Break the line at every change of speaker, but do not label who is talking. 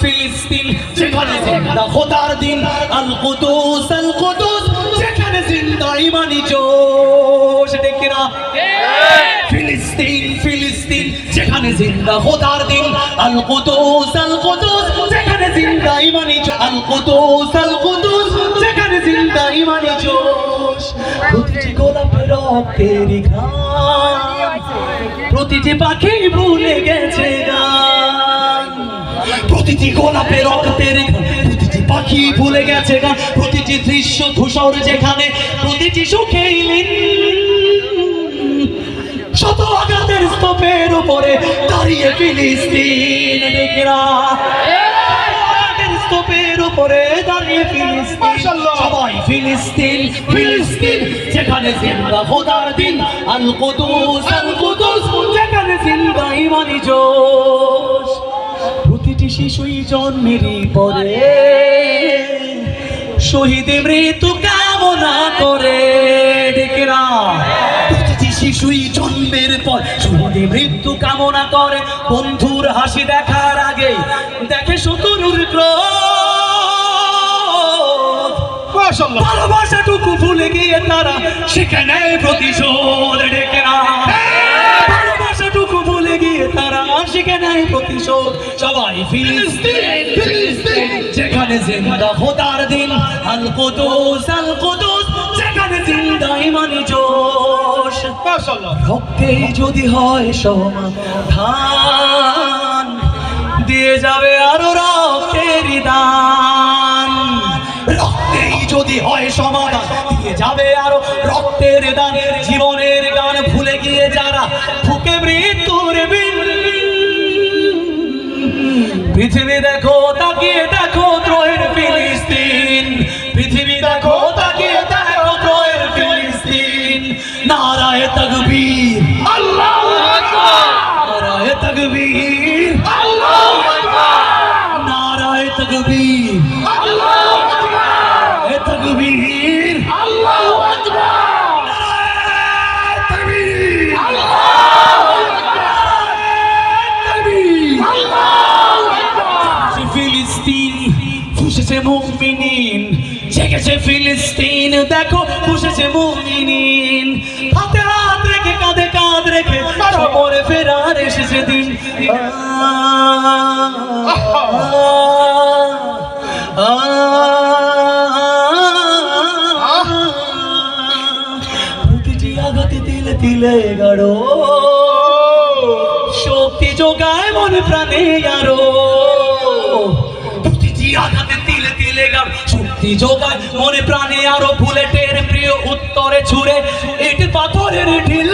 ফিলিস্তিন যেখানে জিন্দা খোদার দিন আল কুদুস আল কুদুস যেখানে জিন্দা ইমানি জোশ ডেকে না ফিলিস্তিন ফিলিস্তিন যেখানে জিন্দা খোদার দিন আল কুদুস আল কুদুস যেখানে জিন্দা ইমানি জোশ আল কুদুস আল কুদুস যেখানে জিন্দা ইমানি জোশ। প্রতিটি গোলাপের রক্তের ঘাম প্রতিটি পাখি ভুলে গেছে প্রতিটি গোলাপের রক্তের প্রতিটি পাখি ভুলে গেছে গান প্রতিটি দৃশ্য ধূসর যেখানে প্রতিটি সুখে শত আঘাতের স্তূপের উপরে দাঁড়িয়ে ফিলিস্তিন আঘাতের স্তূপের উপরে দাঁড়িয়ে ফিলিস্তিন। সবাই ফিলিস্তিন ফিলিস্তিন যেখানে জিন্দা খোদার দিন। আল কুদুস আল কুদুস যেখানে জিন্দা ইমানি প্রতিটি শিশুই জন্মেরই পরে। শহীদ মৃত্যু কামনা করে ডেকেরা প্রতিটি শিশুই জন্মের পর শহীদ মৃত্যু কামনা করে। বন্ধুর হাসি দেখার আগে দেখে শত্রুর ভালোবাসাটুকু ভুলে গিয়ে তারা সেখানে প্রতিশোধ সবাই ফিলিস্তিন ফিলিস্তিন। যেখানে জিন্দা খোদার দিন আল কুদুস আল কুদুস। যেখানে জিন্দা ইমানি জোশ। যদি হয় সমাধান দিয়ে যাবে আরও রক্তের দান। রক্তেই যদি হয় সমাধান দিয়ে যাবে আরও রক্তের দান। পৃথিবী দেখো তাকিয়ে দেখো ত্রয়ের ফিলিস্তিন। পৃথিবী দেখো তাকিয়ে দেখো ত্রয়ের ফিলিস্তিন। নারায় তকবীর।
আল্লাহু আকবার।
নারায় তকবীর।
আল্লাহু আকবার।
নারায় তকবীর। ফুসেছে মুমিনিন, জেগেছে ফিলিস্তিন, দেখো ফুসেছে মুমিনিন। হাতে হাত রেখে কাঁধে কাঁধ রেখে খবরে ফেরার এসেছে দিন প্রতিটি আঘাতে তিলে তিলে গাড়ো শক্তি যোগায় মনে প্রাণে আরও। প্রতিটি আঘাতে মনে প্রাণে আরও বুলেটের প্রিয় উত্তরে ছুড়ে এটি পাথরের ঢিল।